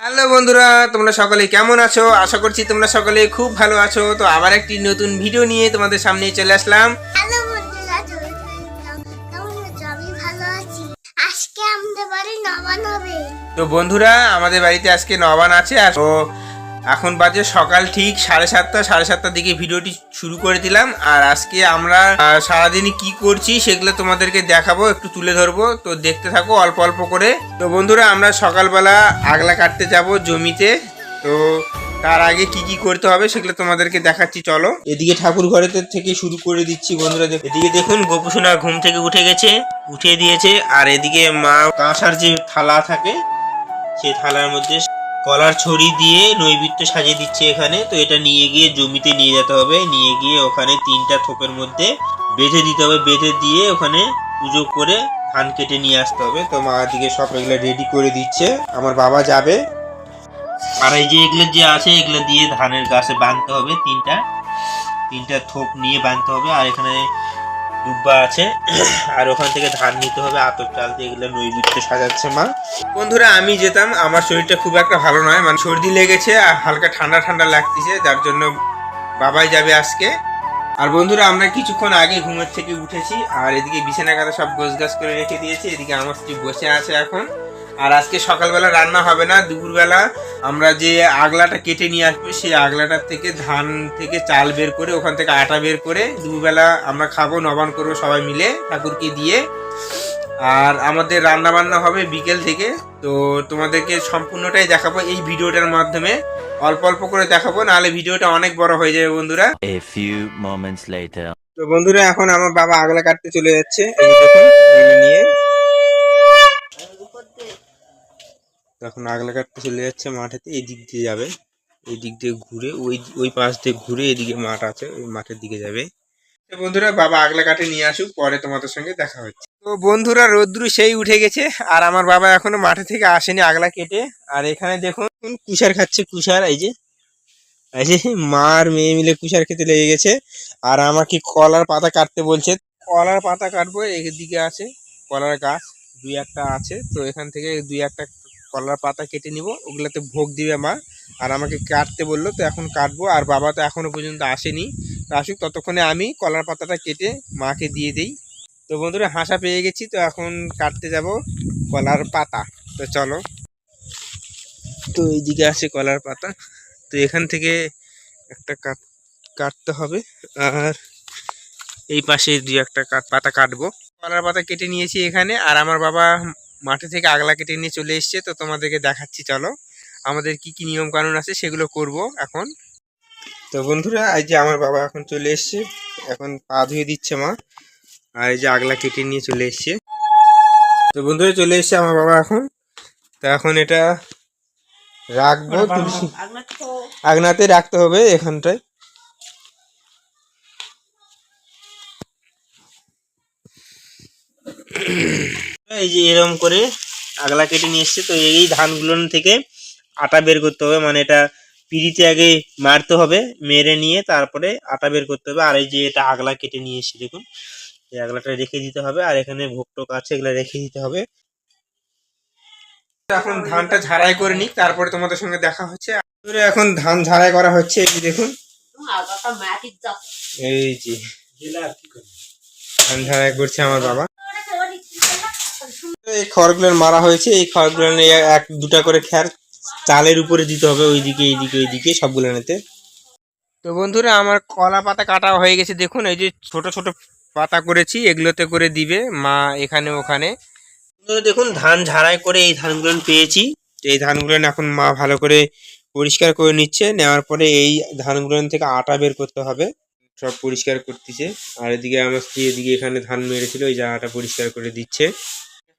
Hello বন্ধুরা তোমরা সকলে কেমন আছো? আশা করছি তোমরা সকলে খুব ভালো আছো। তো আবার একটি নতুন ভিডিও নিয়ে তোমাদের সামনে চলে আসলাম। তো বন্ধুরা আমাদের বাড়িতে আজকে নবান আছে। আর এখন বাজে সকাল ঠিক সাড়ে সাতটা, সাড়ে সাতটার দিকে ভিডিওটি শুরু করে দিলাম। আর আজকে আমরা সারাদিনই কি করছি সেগুলো তোমাদেরকে দেখাবো, একটু তুলে ধরবো। তো দেখতে থাকো অল্প অল্প করে। তো বন্ধুরা, আমরা সকালবেলা আগলা কাটতে যাব জমিতে। তো তার আগে কি কি করতে হবে সেগুলো তোমাদেরকে দেখাচ্ছি, চলো। এদিকে ঠাকুর ঘরে থেকে শুরু করে দিচ্ছি বন্ধুরা। এদিকে দেখুন, গোপুসোনা ঘুম থেকে উঠে গেছে, উঠিয়ে দিয়েছে। আর এদিকে মা কাঁসার যে থালা থাকে, সেই থালার মধ্যে কলার ছড়ি দিয়ে নৈবেদ্য সাজিয়ে দিচ্ছে এখানে। তো এটা নিয়ে গিয়ে জমিতে নিয়ে যেতে হবে। নিয়ে গিয়ে ওখানে তিনটা থোপের মধ্যে বেঁধে দিতে হবে। বেঁধে দিয়ে ওখানে পুজো করে ধান কেটে নিয়ে আসতে হবে। তো মা দিকে সব এগুলো রেডি করে দিচ্ছে। আমার বাবা যাবে। আর এই যে এগুলো যে আছে, এগুলো দিয়ে ধানের গাছে বাঁধতে হবে। তিনটা তিনটা থোপ নিয়ে বাঁধতে হবে। আর এখানে দুব্বা আছে। আর ওখান থেকে ধান নিতে হবে, আতর চাল দিয়ে এগুলো নৈবিত্য সাজাচ্ছে মা। বন্ধুরা, আমি যেতাম, আমার শরীরটা খুব একটা ভালো নয় মানে সর্দি লেগেছে আর হালকা ঠান্ডা ঠান্ডা লাগতেছে, যার জন্য বাবাই যাবে আজকে। আর বন্ধুরা, আমরা কিছুক্ষণ আগে ঘুমের থেকে উঠেছি, আর এদিকে বিছানা কাঁথা সব গোছ গাছ করে রেখে দিয়েছি, এদিকে আমার স্ত্রী বসে আছে এখন। আর আজকে সকালবেলা রান্না হবে না দুপুরবেলা। আমরা যে আগলাটা কেটে নিয়ে আসব সেই আগলাটার থেকে ধান থেকে চাল বের করে ওখান থেকে আটা বের করে দুপুরবেলা আমরা খাব নবান করব সবাই মিলে ঠাকুরকে দিয়ে। আর আমাদের রান্না বান্না হবে বিকেল থেকে। তো তোমাদেরকে সম্পূর্ণটাই দেখাবো এই ভিডিওটার মাধ্যমে। অল্প অল্প করে দেখাবো নাহলে ভিডিওটা অনেক বড় হয়ে যাবে বন্ধুরা। A few moments later. তো বন্ধুরা এখন আমার বাবা আগলা কাটতে চলে যাচ্ছে। নিয়ে। আগলা কাটতে চলে যাচ্ছে মাঠেতে এই দিক দিয়ে যাবে এই দিক দিয়ে ঘুরে, ওই ওই পাশ দিয়ে ঘুরে এদিকে মাঠ আছে, ওই মাঠের দিকে যাবে। বন্ধুরা, বাবা আগলা কাটে নিয়ে আসুক, পরে তোমাদের সঙ্গে দেখা হচ্ছে। তো বন্ধুরা, রোদ্রু সেই উঠে গেছে, আর আমার বাবা এখনও মাঠে থেকে আসেনি আগলা কেটে। আর এখানে দেখুন, কুষার খাচ্ছে, কুষার, এই যে এই যে মা আর মেয়ে মিলে কুষার খেতে লেগে গেছে। আর আমাকে কলার পাতা কাটতে বলছে, কলার পাতা কাটবো, এদিকে আছে, কলার গাছ। দুই একটা আছে, তো এখান থেকে দুই একটা কলার পাতা কেটে নিব, ওগুলাতে ভোগ দিবে মা। আর আমাকে কাটতে বলল, তো এখন কাটবো, আর বাবা তো এখনও পর্যন্ত আসেনি। তো আসুক, ততক্ষণে আমি কলার পাতাটা কেটে মাকে দিয়ে দিই। তো বন্ধুরা, হাসা পেয়ে গেছি, তো এখন কাটতে যাব কলার পাতা। তো চলো। তো এইদিকে আছে কলার পাতা। তো এখান থেকে একটা কাট, কাটতে হবে। আর এই পাশে দুই একটা কাট, পাতা কাটবো। কলার পাতা কেটে নিয়েছি এখানে আর আমার বাবা মাঠে থেকে আগলা কেটে নিয়ে চলে এসছে তো তোমাদেরকে দেখাচ্ছি চলো। আমাদের কি কি নিয়ম কানুন আছে সেগুলো করব এখন। তো বন্ধুরা এই যে আমার বাবা এখন চলে এসছে এখন পা ধুয়ে দিচ্ছে মা আর এই যে আগলা কেটে নিয়ে চলে এসছে। তো বন্ধুরা চলে এসছে আমার বাবা এখন। তো এখন এটা রাখব তুলসী আগনাতে রাখতে হবে এখানটায়। এই যে এরকম করে আগলা কেটে নিয়ে এসছে তো এই ধানগুলো থেকে আটা বের করতে হবে। মানে এটা পিড়িতে আগে মারতে হবে মেরে নিয়ে তারপরে আটা বের করতে হবে। আর এই যে এটা আগলা কেটে নিয়ে এসছে দেখুন। এই আগলাটা রেখে দিতে হবে আর এখানে ভোগ টোক আছে এগুলো রেখে দিতে হবে। এখন ধানটা ঝাড়াই করে নিক তারপরে তোমাদের সঙ্গে দেখা হচ্ছে। এখন ধান ঝাড়াই করা হচ্ছে এই যে দেখুন। এই যে। ধান ঝাড়াই করছে আমার বাবা। এই খড়গুলো মারা হয়েছে এই খড়গুলো এক দুটা করে খ্যার চালের উপরে দিতে হবে ওইদিকে এইদিকে এইদিকে সবগুলো নিতে। তো বন্ধুরা আমার কলা পাতা কাটা হয়ে গেছে। দেখুন এই যে ছোট ছোট পাতা করেছি এগুলোতে করে দিবে মা এখানে ওখানে। দেখুন ধান ঝাড়াই করে এই ধানগুলো পেয়েছি। এই ধানগুলো এখন মা ভালো করে পরিষ্কার করে নিচ্ছে। নেওয়ার পরে এই ধানগুলো থেকে আটা বের করতে হবে। সব পরিষ্কার করতেছে। আর এদিকে আমার স্ত্রী এদিকে এখানে ধান মেরেছিল ওই জায়গাটা পরিষ্কার করে দিচ্ছে।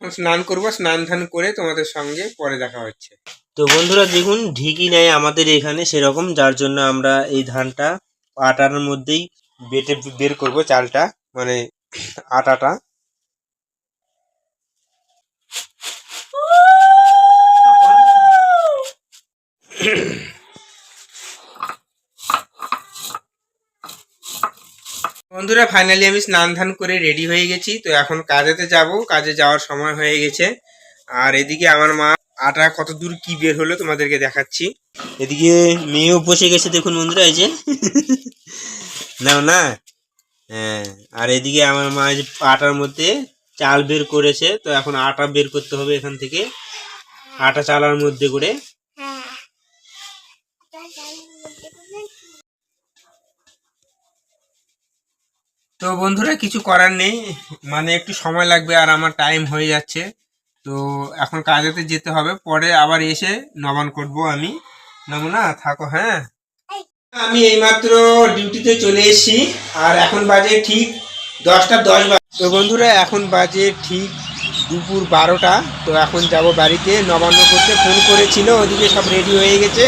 স্নান করব স্নান ধান করে তোমাদের সঙ্গে পরে দেখা হচ্ছে। তো বন্ধুরা দেখুন ঢিকি নেয় আমাদের এখানে সেরকম যার জন্য আমরা এই ধানটা আটার মধ্যেই বেটে বের করব চালটা মানে আটাটা। বন্ধুরা ফাইনালি আমি স্নান ধান করে রেডি হয়ে গেছি। তো এখন কাজেতে যাব। কাজে যাওয়ার সময় হয়ে গেছে। আর এদিকে আমার মা আটা কত দূর কি বের হলো তোমাদেরকে দেখাচ্ছি। এদিকে মেয়েও বসে গেছে, দেখুন বন্ধুরা, এই যে। নাও না? হ্যাঁ আর এদিকে আমার মা যে আটার মধ্যে চাল বের করেছে। তো এখন আটা বের করতে হবে এখান থেকে। আটা চালার মধ্যে করে হ্যাঁ এটা জানি বলতে পারবেন? তো বন্ধুরা কিছু করার নেই। মানে একটু সময় লাগবে আর আমার টাইম হয়ে যাচ্ছে। তো এখন কাজেতে যেতে হবে। পরে আবার এসে নবান করব আমি। নামো না থাকো হ্যাঁ। আমি এইমাত্র ডিউটিতে চলে এসেছি। আর এখন বাজে ঠিক দশটা দশ বাজে। তো বন্ধুরা এখন বাজে ঠিক দুপুর বারোটা। তো এখন যাব বাড়িতে। নবান্ন করতে ফোন করেছিল। ওদিকে সব রেডি হয়ে গেছে।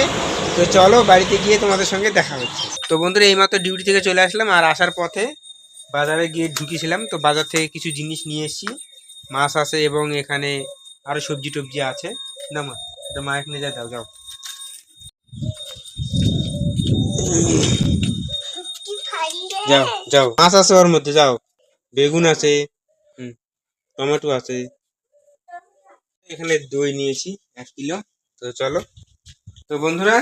তো চলো বাড়িতে গিয়ে তোমাদের সঙ্গে দেখা হচ্ছে। তো বন্ধুরা এইমাত্র ডিউটি থেকে চলে আসলাম। আর আসার পথে বাজারে গিয়ে ঢুকেছিলাম, তো বাজার থেকে কিছু জিনিস নিয়ে এসেছি। মাছ আছে এবং এখানে আরও সবজি টবজি আছে। না মা এটা মা এখানে যা দাও, যাও। যাও যাও। মাছ আছে ওর মধ্যে, যাও। বেগুন আছে টমেটো আছে। এখানে দই নিয়েছি, এক কিলো। তো চলো। তো বন্ধুরা,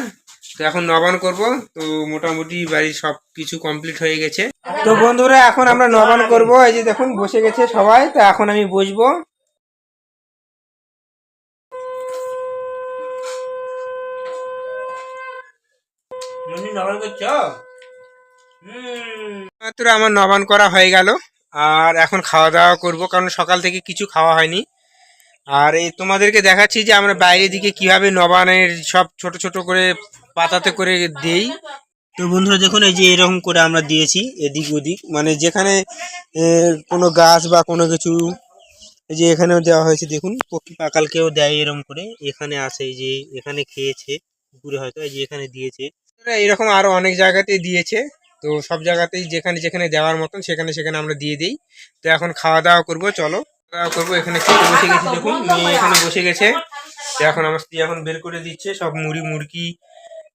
তো এখন নবান করব। তো মোটামুটি বাড়ির সব কিছু কমপ্লিট হয়ে গেছে। তো বন্ধুরা এখন আমরা নবান করব। এই যে দেখুন বসে গেছে সবাই তো এখন আমি বসবো। মাত্র আমার নবান করা হয়ে গেল। আর এখন খাওয়া দাওয়া করব কারণ সকাল থেকে কিছু খাওয়া হয়নি। আর এই তোমাদেরকে দেখাচ্ছি যে আমরা বাইরের দিকে কীভাবে নবানের সব ছোট ছোট করে পাতাতে করে দেই। তো বন্ধুরা দেখুন, এই যে এরকম করে আমরা দিয়েছি, এদিক ওদিক। মানে যেখানে কোনো গাছ বা কোনো কিছু, এই যে এখানেও দেওয়া হয়েছে, দেখুন। পক্ষী পাকালকেও দেয় এরকম করে। এখানে আসে যে এখানে খেয়েছে পুকুরে হয়তো এই যে এখানে দিয়েছে। এরকম আরও অনেক জায়গাতেই দিয়েছে। তো সব জায়গাতেই যেখানে যেখানে দেওয়ার মতন, সেখানে সেখানে আমরা দিয়ে দিই। তো এখন খাওয়া দাওয়া করব, চলো। খাওয়া দাওয়া করব, এখানে খেতে বসে গেছি, দেখুন। মেয়ে এখানে বসে গেছে। এখন আমার স্ত্রী এখন বের করে দিচ্ছে, সব মুড়ি মুরগি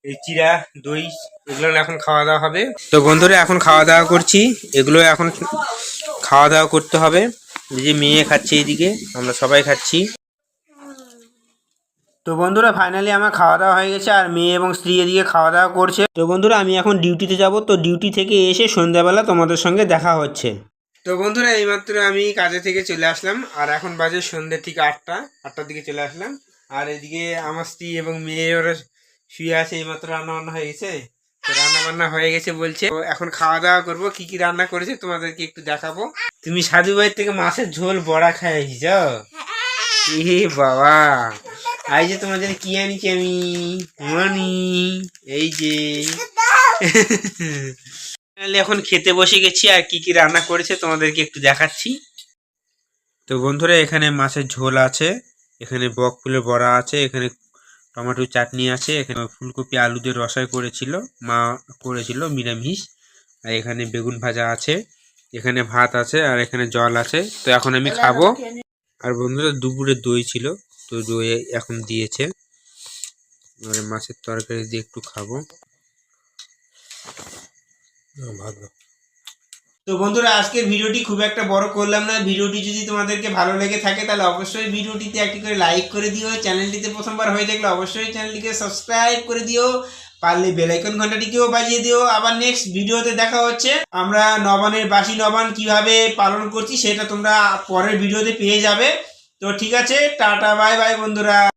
এই চিরা দই এগুলো এখন খাওয়া দাওয়া হবে। তো বন্ধুরা এখন খাওয়া দাওয়া করছি। এগুলো এখন খাওয়া দাওয়া করতে হবে। যে মেয়ে খাচ্ছে এইদিকে আমরা সবাই খাচ্ছি। তো বন্ধুরা ফাইনালি আমার খাওয়া দাওয়া হয়ে গেছে আর মেয়ে এবং স্ত্রী এদিকে খাওয়া দাওয়া করছে। তো বন্ধুরা আমি এখন ডিউটিতে যাব। তো ডিউটি থেকে এসে সন্ধ্যাবেলা তোমাদের সঙ্গে দেখা হচ্ছে। তো বন্ধুরা এইমাত্র আমি কাজে থেকে চলে আসলাম আর এখন বাজে সন্ধ্যে ঠিক আটটা আটটার দিকে চলে আসলাম। আর এদিকে আমার স্ত্রী এবং মেয়ে ওরা শুয়ে আছে এইমাত্র রান্না বান্না হয়ে গেছে। রান্না বান্না হয়ে গেছে বলছে। এখন খাওয়া দাওয়া করব, কি কি রান্না করেছে তোমাদেরকে একটু দেখাবো। তুমি সাধু ভাইয়ের থেকে মাছের ঝোল বড়া খাই যাও এ বাবা। এই যে তোমার জন্য কি আনিছি আমি? মনি, এই যে। এখন খেতে বসে গেছি আর কি কি রান্না করেছে তোমাদেরকে একটু দেখাচ্ছি। তো বন্ধুরা, এখানে মাছের ঝোল আছে, এখানে বক ফুলের বড়া আছে, এখানে টমেটো চাটনি আছে এখানে ফুলকপি আলু দিয়ে রসাই করেছিল মা করেছিল নিরামিষ আর এখানে বেগুন ভাজা আছে এখানে ভাত আছে আর এখানে জল আছে তো এখন আমি খাব। আর বন্ধুরা দুপুরে দই ছিল তো দই এখন দিয়েছে। এবারে মাছের তরকারি দিয়ে একটু খাব। ভালো তো বন্ধুরা, আজকের ভিডিওটি খুব একটা বড় করলাম না। ভিডিওটি যদি তোমাদেরকে ভালো লেগে থাকে, তাহলে অবশ্যই ভিডিওটিতে একটি করে লাইক করে দিও। চ্যানেলটিতে প্রথমবার হয়ে থাকলে অবশ্যই চ্যানেলটিকে সাবস্ক্রাইব করে দিও। পারলে বেলাইকন ঘন্টাটিকেও বাজিয়ে দিও। আবার নেক্সট ভিডিওতে দেখা হচ্ছে। আমরা নবানের বাসি নবান কীভাবে পালন করছি, সেটা তোমরা পরের ভিডিওতে পেয়ে যাবে। তো ঠিক আছে, টাটা বাই বাই বন্ধুরা।